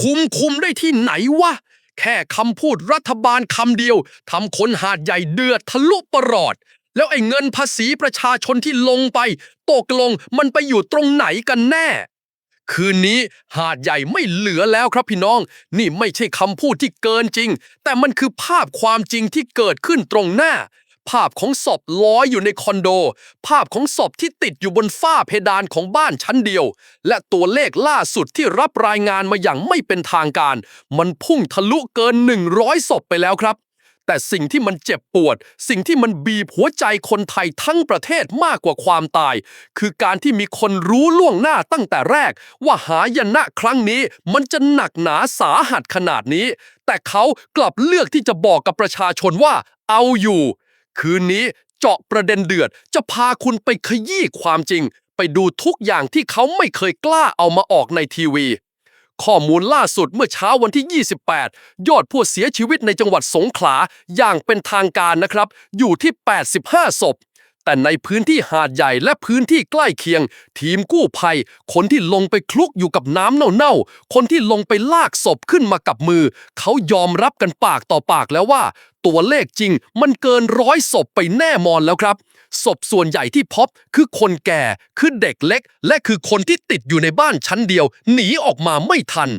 คุมคุมได้ที่ไหนวะ แค่คำพูดรัฐบาลคำเดียวทำคนหาดใหญ่เดือดทะลุประหลอด แล้วไอ้เงินภาษีประชาชนที่ลงไป ตกลงมันไปอยู่ตรงไหนกันแน่ คืนนี้หาดใหญ่ไม่เหลือแล้วครับพี่น้อง นี่ไม่ใช่คำพูดที่เกินจริง แต่มันคือภาพความจริงที่เกิดขึ้นตรงหน้า ภาพของศพลอยอยู่ในคอนโด ภาพของศพที่ติดอยู่บนฝ้าเพดานของบ้านชั้นเดียว และตัวเลขล่าสุดที่รับรายงานมาอย่างไม่เป็นทางการ มันพุ่งทะลุเกิน 100 ศพไปแล้วครับ แต่สิ่งที่มันเจ็บปวด สิ่งที่มันบีบหัวใจคนไทยทั้งประเทศมากกว่าความตาย คือการที่มีคนรู้ล่วงหน้าตั้งแต่แรก ว่าหายนะครั้งนี้มันจะหนักหนาสาหัสขนาดนี้ แต่เขากลับเลือกที่จะบอกกับประชาชนว่า เอาอยู่ คืนนี้เจาะประเด็นเดือด จะพาคุณไปขยี้ความจริง ไปดูทุกอย่างที่เขาไม่เคยกล้าเอามาออกในทีวี ข้อมูลล่าสุดเมื่อเช้าวันที่ 28 ยอดผู้เสียชีวิตในจังหวัดสงขลาอย่างเป็นทางการนะครับ อยู่ที่ 85 ศพ แต่ในพื้นที่หาดใหญ่และพื้นที่ใกล้เคียง ทีมกู้ภัย คนที่ลงไปคลุกอยู่กับน้ำเน่าๆ คนที่ลงไปลากศพขึ้นมากับมือ เขายอมรับกันปากต่อปากแล้วว่า ตัวเลขจริงมันเกินร้อยศพไปแน่มอนแล้วครับศพส่วนใหญ่ที่พบคือคนแก่ คือเด็กเล็ก และคือคนที่ติดอยู่ในบ้านชั้นเดียว หนีออกมาไม่ทัน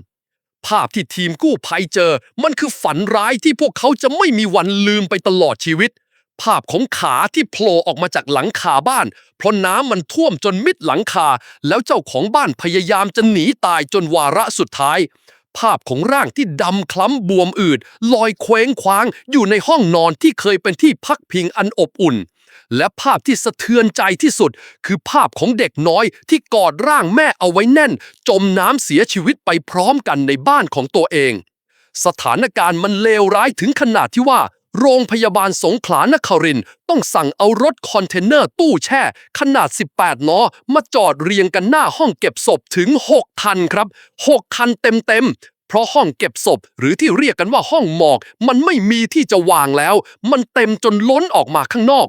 ภาพที่ทีมกู้ภัยเจอ มันคือฝันร้ายที่พวกเขาจะไม่มีวันลืมไปตลอดชีวิต ภาพของขาที่โผล่ออกมาจากหลังคาบ้าน เพราะน้ำมันท่วมจนมิดหลังคา แล้วเจ้าของบ้านพยายามจะหนีตายจนวาระสุดท้าย ภาพของร่างที่ดำคล้ำบวมอืดลอยเคว้งคว้าง อยู่ในห้องนอนที่เคยเป็นที่พักพิงอันอบอุ่น และภาพที่สะเทือนใจที่สุด คือภาพของเด็กน้อยที่กอดร่างแม่เอาไว้แน่น จมน้ำเสียชีวิตไปพร้อมกันในบ้านของตัวเอง สถานการณ์มันเลวร้ายถึงขนาดที่ว่า โรงพยาบาลสงขลานครินต้องสั่งเอารถคอนเทนเนอร์ตู้แช่ ขนาด 18 ล้อ มาจอดเรียงกันหน้าห้องเก็บศพถึง 6 คันครับ 6 คันเต็มๆ เพราะห้องเก็บศพ หรือที่เรียกกันว่าห้องหมอก มันไม่มีที่จะวางแล้ว มันเต็มจนล้นออกมาข้างนอก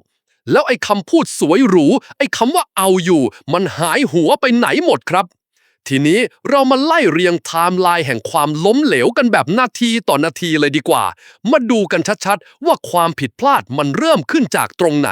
แล้วไอ้คำพูดสวยหรู ไอ้คำว่าเอาอยู่ มันหายหัวไปไหนหมดครับ ทีนี้เรามาไล่เรียงไทม์ไลน์แห่งความล้มเหลวกันแบบนาทีต่อนาทีเลยดีกว่า มาดูกันชัดๆ ว่าความผิดพลาดมันเริ่มขึ้นจากตรงไหน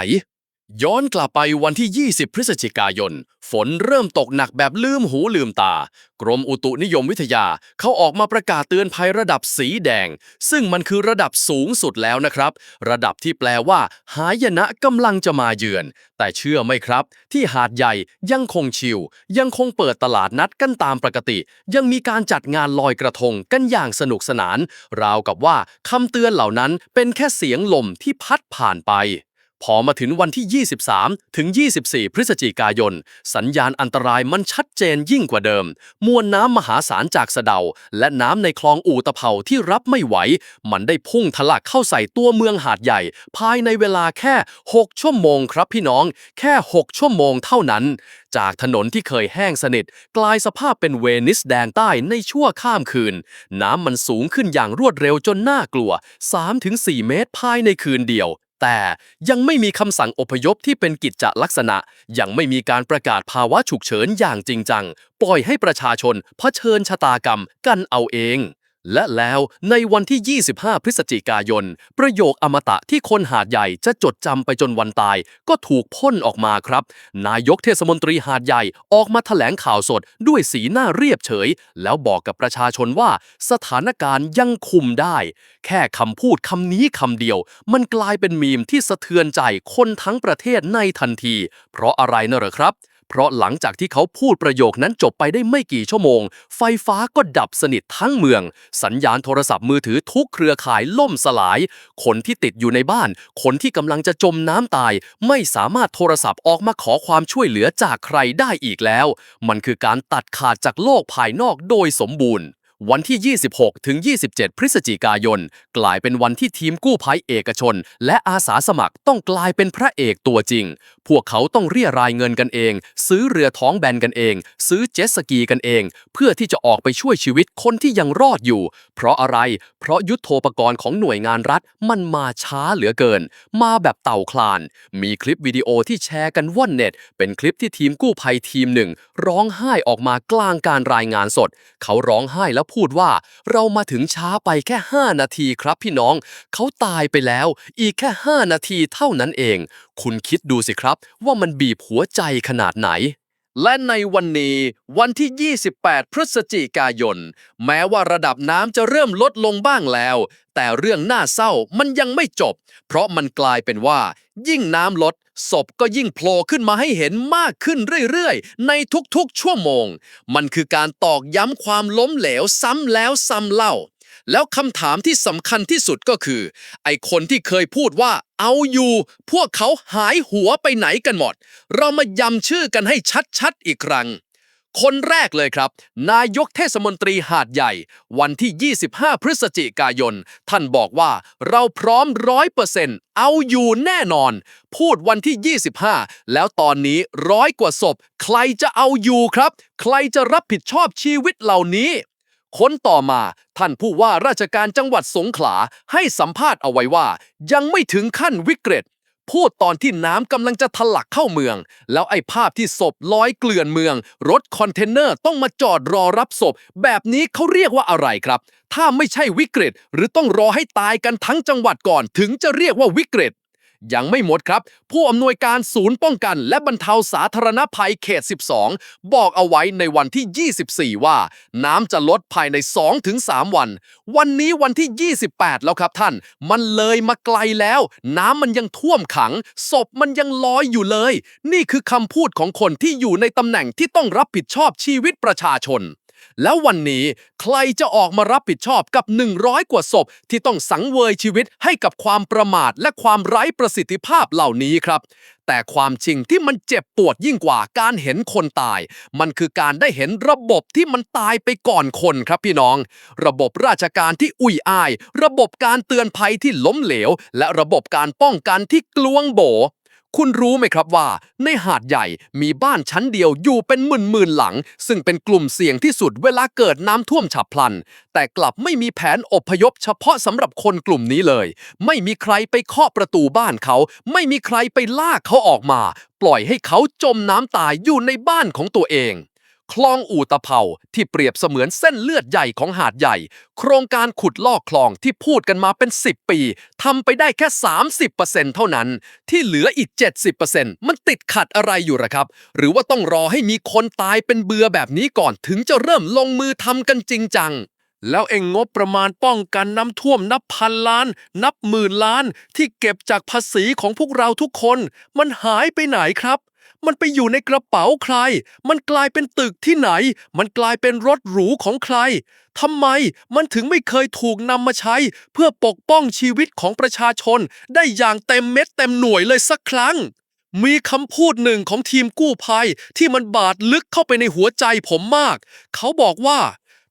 ย้อนกลับไปวันที่ 20 พฤศจิกายน ฝนเริ่มตกหนักแบบลืมหูลืมตา กรมอุตุนิยมวิทยา เขาออกมาประกาศเตือนภัยระดับสีแดง ซึ่งมันคือระดับสูงสุดแล้วนะครับ ระดับที่แปลว่า หายนะกำลังจะมาเยือน แต่เชื่อไหมครับ ที่หาดใหญ่ยังคงชิลยังคงเปิดตลาดนัดกันตามปกติ ยังมีการจัดงานลอยกระทงกันอย่างสนุกสนาน ราวกับว่าคำเตือนเหล่านั้นเป็นแค่เสียงลมที่พัดผ่านไป พอมาถึงวันที่ 23 ถึง 24 พฤศจิกายน สัญญาณอันตรายมันชัดเจนยิ่งกว่าเดิม มวลน้ำมหาศาลจากสะเดา และน้ำในคลองอู่ตะเภาที่รับไม่ไหว มันได้พุ่งทะลักเข้าใส่ตัวเมืองหาดใหญ่ ภายในเวลาแค่ 6 ชั่วโมงครับพี่น้อง แค่ 6 ชั่วโมงเท่านั้น จากถนนที่เคยแห้งสนิท กลายสภาพเป็นเวนิสแดงใต้ในชั่วข้ามคืน น้ำมันสูงขึ้นอย่างรวดเร็วจนน่ากลัว 3-4 เมตรภายในคืนเดียว แต่ยังไม่มีคำสั่งอพยพที่เป็นกิจจลักษณะ ยังไม่มีการประกาศภาวะฉุกเฉินอย่างจริงจัง ปล่อยให้ประชาชนเผชิญชะตากรรมกันเอาเอง และแล้วในวันที่ 25 พฤศจิกายน ประโยคอมตะที่คนหาดใหญ่จะจดจำไปจนวันตาย ก็ถูกพ่นออกมาครับ นายกเทศมนตรีหาดใหญ่ออกมาแถลงข่าวสดด้วยสีหน้าเรียบเฉย แล้วบอกกับประชาชนว่าสถานการณ์ยังคุมได้ แค่คำพูดคำนี้คำเดียว มันกลายเป็นมีมที่สะเทือนใจคนทั้งประเทศในทันที เพราะอะไรนะเหรอครับ เพราะหลังจากที่เขาพูดประโยคนั้นจบไปได้ไม่กี่ชั่วโมง ไฟฟ้าก็ดับสนิททั้งเมือง สัญญาณโทรศัพท์มือถือทุกเครือข่ายล่มสลาย คนที่ติดอยู่ในบ้าน คนที่กำลังจะจมน้ำตาย ไม่สามารถโทรศัพท์ออกมาขอความช่วยเหลือจากใครได้อีกแล้ว มันคือการตัดขาดจากโลกภายนอกโดยสมบูรณ์ วันที่ 26 ถึง 27 พฤศจิกายน กลายเป็นวันที่ทีมกู้ภัยเอกชน และอาสาสมัครต้องกลายเป็นพระเอกตัวจริง พวกเขาต้องเรียรายเงินกันเอง ซื้อเรือท้องแบนกันเอง ซื้อเจ็ตสกีกันเอง เพื่อที่จะออกไปช่วยชีวิตคนที่ยังรอดอยู่ เพราะอะไร เพราะยุทโธปกรณ์ของหน่วยงานรัฐมันมาช้าเหลือเกิน มาแบบเต่าคลาน มีคลิปวิดีโอที่แชร์กันว่อนเน็ต เป็นคลิปที่ทีมกู้ภัยทีมหนึ่ง ร้องไห้ออกมากลางการรายงานสด เขาร้องไห้แล้วพูดว่า เรามาถึงช้าไปแค่ 5 นาทีครับพี่น้อง เขาตายไปแล้ว อีกแค่ 5 นาทีเท่านั้นเอง คุณคิดดูสิครับ ว่ามันบีบหัวใจขนาดไหน และในวันนี้วันที่ 28 พฤศจิกายน แม้ว่าระดับน้ำจะเริ่มลดลงบ้างแล้ว แต่เรื่องน่าเศร้ามันยังไม่จบ เพราะมันกลายเป็นว่า ยิ่งน้ำลด ศพก็ยิ่งโผล่ขึ้นมาให้เห็นมากขึ้นเรื่อยๆ ในทุกๆ ชั่วโมง มันคือการตอกย้ำความล้มเหลวซ้ำแล้วซ้ำเล่า แล้วคำถามที่สำคัญที่สุดก็คือ ไอคนที่เคยพูดว่าเอาอยู่ พวกเขาหายหัวไปไหนกันหมด เรามาย้ำชื่อกันให้ชัดๆอีกครั้ง คนแรกเลยครับ นายกเทศมนตรีหาดใหญ่ วันที่ 25 พฤศจิกายน ท่านบอกว่าเราพร้อมร้อยเปอร์เซ็นต์เอาอยู่แน่นอน พูดวันที่ 25 แล้วตอนนี้ร้อยกว่าศพ ใครจะเอาอยู่ครับ ใครจะรับผิดชอบชีวิตเหล่านี้ คนต่อมาท่านผู้ว่าราชการจังหวัดสงขลาให้สัมภาษณ์เอาไว้ว่า ยังไม่ถึงขั้นวิกฤต พูดตอนที่น้ำกำลังจะทะลักเข้าเมือง แล้วไอ้ภาพที่ศพลอยเกลื่อนเมือง รถคอนเทนเนอร์ต้องมาจอดรอรับศพ แบบนี้เขาเรียกว่าอะไรครับ ถ้าไม่ใช่วิกฤต หรือต้องรอให้ตายกันทั้งจังหวัดก่อนถึงจะเรียกว่าวิกฤต ยังไม่หมดครับ ผู้อำนวยการศูนย์ป้องกัน และบรรเทาสาธารณภัยเขต 12 บอกเอาไว้ในวันที่ 24 ว่า น้ำจะลดภายใน 2-3 วัน วันนี้วันที่ 28 แล้วครับท่าน มันเลยมาไกลแล้ว น้ำมันยังท่วมขัง ศพมันยังลอยอยู่เลย นี่คือคำพูดของคนที่อยู่ในตำแหน่งที่ต้องรับผิดชอบชีวิตประชาชน แล้ววันนี้ใครจะออกมารับผิดชอบกับ 100 กว่าศพ ที่ต้องสังเวยชีวิตให้กับความประมาทและความไร้ประสิทธิภาพเหล่านี้ครับ แต่ความจริงที่มันเจ็บปวดยิ่งกว่าการเห็นคนตาย มันคือการได้เห็นระบบที่มันตายไปก่อนคนครับพี่น้อง ระบบราชการที่อุ่ยอาย ระบบการเตือนภัยที่ล้มเหลว และระบบการป้องกันที่กลวงโบ คุณรู้ไหมครับว่า ในหาดใหญ่มีบ้านชั้นเดียวอยู่เป็นหมื่นหมื่นหลัง ซึ่งเป็นกลุ่มเสี่ยงที่สุดเวลาเกิดน้ำท่วมฉับพลัน แต่กลับไม่มีแผนอพยพเฉพาะสำหรับคนกลุ่มนี้เลย ไม่มีใครไปเคาะประตูบ้านเขา ไม่มีใครไปลากเขาออกมา ปล่อยให้เขาจมน้ำตายอยู่ในบ้านของตัวเอง คลองอู่ตะเภาที่เปรียบเสมือนเส้นเลือดใหญ่ของหาดใหญ่ โครงการขุดลอกคลองที่พูดกันมาเป็น 10 ปีทำไปได้แค่ 30%เท่านั้น ที่เหลืออีก 70%มันติดขัดอะไรอยู่หรอครับ หรือว่าต้องรอให้มีคนตายเป็นเบื่อแบบนี้ก่อนถึงจะเริ่มลงมือทำกันจริงจังแล้วเองงบประมาณป้องกันน้ำท่วมนับพันล้าน นับหมื่นล้าน ที่เก็บจากภาษีของพวกเราทุกคน มันหายไปไหนครับ มันไปอยู่ในกระเป๋าใคร มันกลายเป็นตึกที่ไหน มันกลายเป็นรถหรูของใครทำไมมันถึงไม่เคยถูกนำมาใช้ เพื่อปกป้องชีวิตของประชาชน ได้อย่างเต็มเม็ดเต็มหน่วยเลยสักครั้ง มีคำพูดหนึ่งของทีมกู้ภัยที่มันบาดลึกเข้าไปในหัวใจผมมาก เขาบอกว่า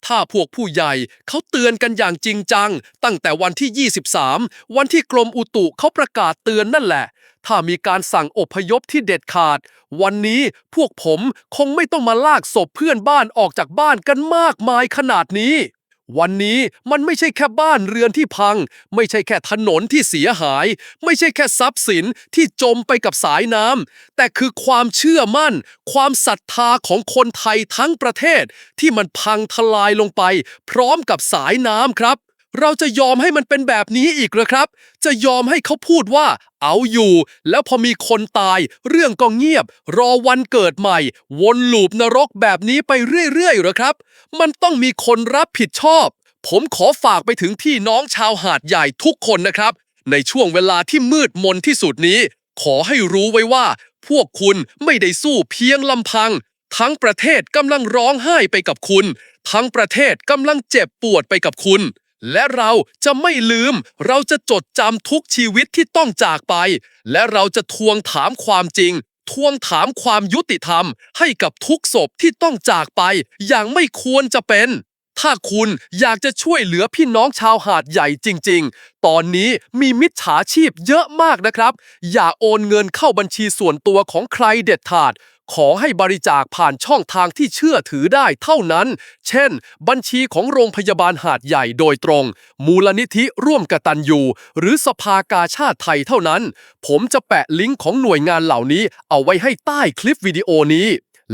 ถ้าพวกผู้ใหญ่เขาเตือนกันอย่างจริงจัง ตั้งแต่วันที่ 23 วันที่กรมอุตุเขาประกาศเตือนนั่นแหละ ถ้ามีการสั่งอพยพที่เด็ดขาด วันนี้พวกผมคงไม่ต้องมาลากศพเพื่อนบ้านออกจากบ้านกันมากมายขนาดนี้ วันนี้มันไม่ใช่แค่บ้านเรือนที่พัง ไม่ใช่แค่ถนนที่เสียหาย ไม่ใช่แค่ทรัพย์สินที่จมไปกับสายน้ำแต่คือความเชื่อมั่น ความศรัทธาของคนไทยทั้งประเทศ ที่มันพังทลายลงไป พร้อมกับสายน้ำครับ เราจะยอมให้มันเป็นแบบนี้อีกเหรอครับ จะยอมให้เขาพูดว่า เอาอยู่ แล้วพอมีคนตาย เรื่องก็เงียบ รอวันเกิดใหม่ วนลูปนรกแบบนี้ไปเรื่อยๆเหรอครับ มันต้องมีคนรับผิดชอบ ผมขอฝากไปถึงพี่น้องชาวหาดใหญ่ทุกคนนะครับ ในช่วงเวลาที่มืดมนที่สุดนี้ ขอให้รู้ไว้ว่า พวกคุณไม่ได้สู้เพียงลำพัง ทั้งประเทศกำลังร้องไห้ไปกับคุณ ทั้งประเทศกำลังเจ็บปวดไปกับคุณ และเราจะไม่ลืม เราจะจดจำทุกชีวิตที่ต้องจากไป และเราจะทวงถามความจริง ทวงถามความยุติธรรม ให้กับทุกศพที่ต้องจากไป อย่างไม่ควรจะเป็น ถ้าคุณอยากจะช่วยเหลือพี่น้องชาวหาดใหญ่จริง ๆ ตอนนี้มีมิจฉาชีพเยอะมากนะครับ อย่าโอนเงินเข้าบัญชีส่วนตัวของใครเด็ดขาด ขอให้บริจาคผ่านช่องทางที่เชื่อถือได้เท่านั้น เช่น บัญชีของโรงพยาบาลหาดใหญ่โดยตรง มูลนิธิร่วมกตัญญูหรือสภากาชาติไทยเท่านั้น ผมจะแปะลิงก์ของหน่วยงานเหล่านี้เอาไว้ให้ใต้คลิปวิดีโอนี้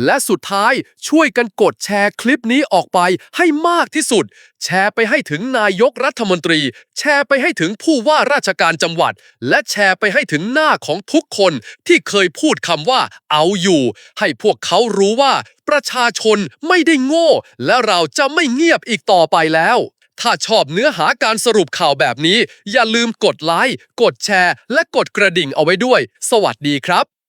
และสุดท้ายช่วยกันกดแชร์คลิปนี้ออกไปให้มากที่สุด แชร์ไปให้ถึงนายกรัฐมนตรี แชร์ไปให้ถึงผู้ว่าราชการจังหวัด และแชร์ไปให้ถึงหน้าของทุกคนที่เคยพูดคำว่าเอาอยู่ ให้พวกเขารู้ว่า ประชาชนไม่ได้โง่ และเราจะไม่เงียบอีกต่อไปแล้วถ้าชอบเนื้อหาการสรุปข่าวแบบนี้ อย่าลืมกดไลค์ กดแชร์ และกดกระดิ่งเอาไว้ด้วย สวัสดีครับ